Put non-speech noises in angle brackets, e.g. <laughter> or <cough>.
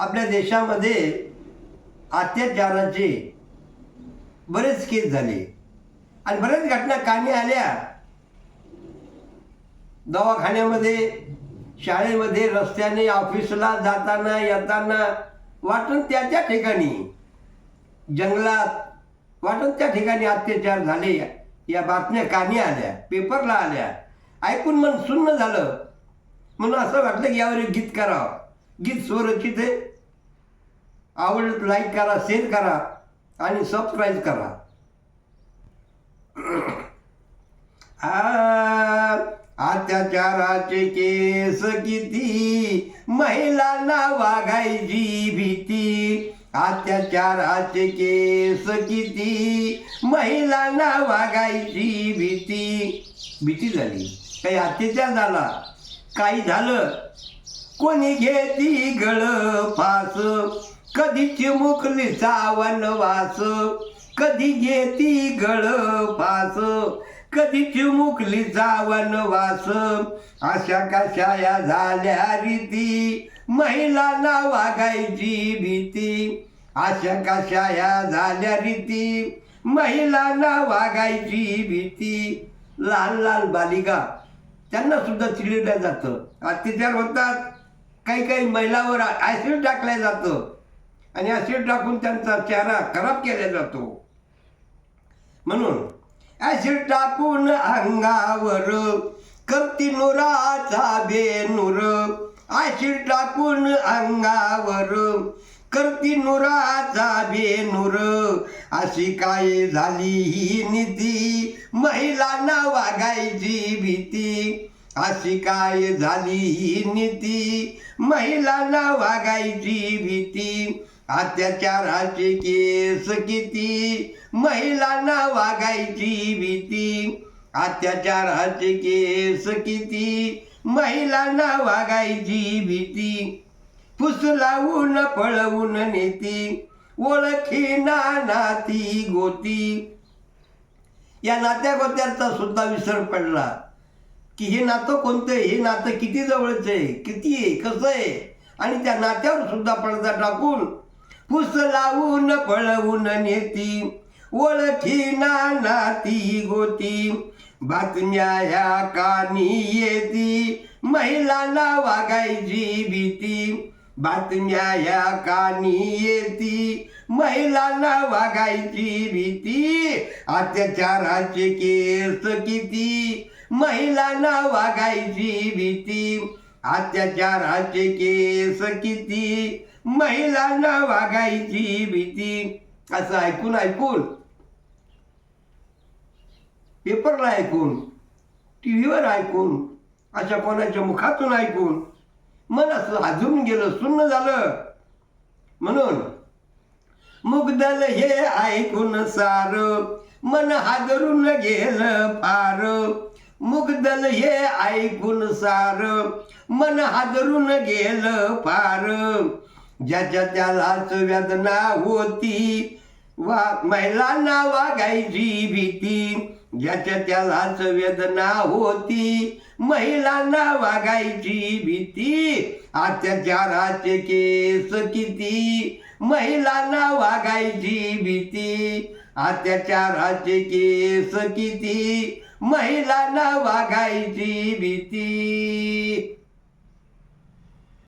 आपल्या देशामध्ये अत्याचाराचे बरेच केस झाले. आणि बऱ्याच घटना कानी आल्या. दवाखान्यामध्ये शाळेमध्ये रस्त्याने ऑफिसला जाताना येताना वाटून त्या त्या ठिकाणी जंगलात वाटून त्या ठिकाणी अत्याचार झाले. या बातम्या कानी आल्या पेपरला आल्या. ऐकून मन सुन्न झालं. म्हणून असं वाटलं की यावर एक गीत करावं. गीत सुरक्षित आहे आवडलं लाईक करा शेअर करा आणि सबस्क्राईब करा. <clears throat> अत्याचाराचे केस किती? महिलांना वागायची भीती. अत्याचाराचे केस किती? महिलांना वागायची भीती. भीती झाली. काही अत्याचार झाला? काही झालं? कोणी घेती गळ फास कधी चिमुकली वनवास कधी घेती गळ फास कधी चिमुकली वनवास अशा कशाया झाल्या रीती? महिलांना वागायची भीती. अशा कशाया झाल्या रीती? महिलांना वागायची भीती. लहान लहान बालिका. त्यांना सुद्धा चिडलं जातं. अत्याचार होतात. काही काही महिलावर ॲसिड टाकलं जातं. आणि ॲसिड टाकून त्यांचा चेहरा खराब केला जातो. म्हणून ॲसिड टाकून अंगावर करती नुराचा बेनूर. ॲसिड टाकून अंगावर करती नुराचा बेनूर. अशी काय झाली ही निधी? महिलांना वागायची भीती. अशी काय झाली ही नीती? महिलांना वागायची भीती. अत्याचाराचे केस किती? महिलांना वागायची भीती. अत्याचाराचे केस किती? महिलांना वागायची भीती. फुसलावून पळवून नेती. ओळखी नाती गोती. या नात्या गोत्याचा सुद्धा विसर पडला. की हे नातं कोणतं आहे? हे नातं किती जवळचं आहे? किती आहे? कसं आहे? आणि त्या नात्यावर सुद्धा पडदा टाकून पुस लावून पळवून नेती. ओळखी नाती गोती. बातम्या ह्या कानी येती. महिलांना वागायची भीती. बातम्या ह्या कानी येती. महिलांना वागायची भीती. अत्याचाराचे केस किती. महिलांना वागायची भीती. अत्याचाराचे केस किती? महिलांना वागायची भीती. असं ऐकून ऐकून. पेपरला ऐकून टी व्हीवर ऐकून अशा कोणाच्या मुखातून ऐकून मन असं अजून गेलं सुन्न झालं. म्हणून मुग्दल हे ऐकून सार मन हादरून गेलं फार. मुग्दल हे ऐकून सार मन हादरून गेलं फार ज्याच्या त्यालाच वेदना होती वा महिलांना वागायची भीती. ज्याच्या त्यालाच वेदना होती महिलांना वागायची भीती. अत्याचाराचे केस किती महिलांना वागायची भीती. अत्याचाराचे केस किती महिलांना वागायची भीती.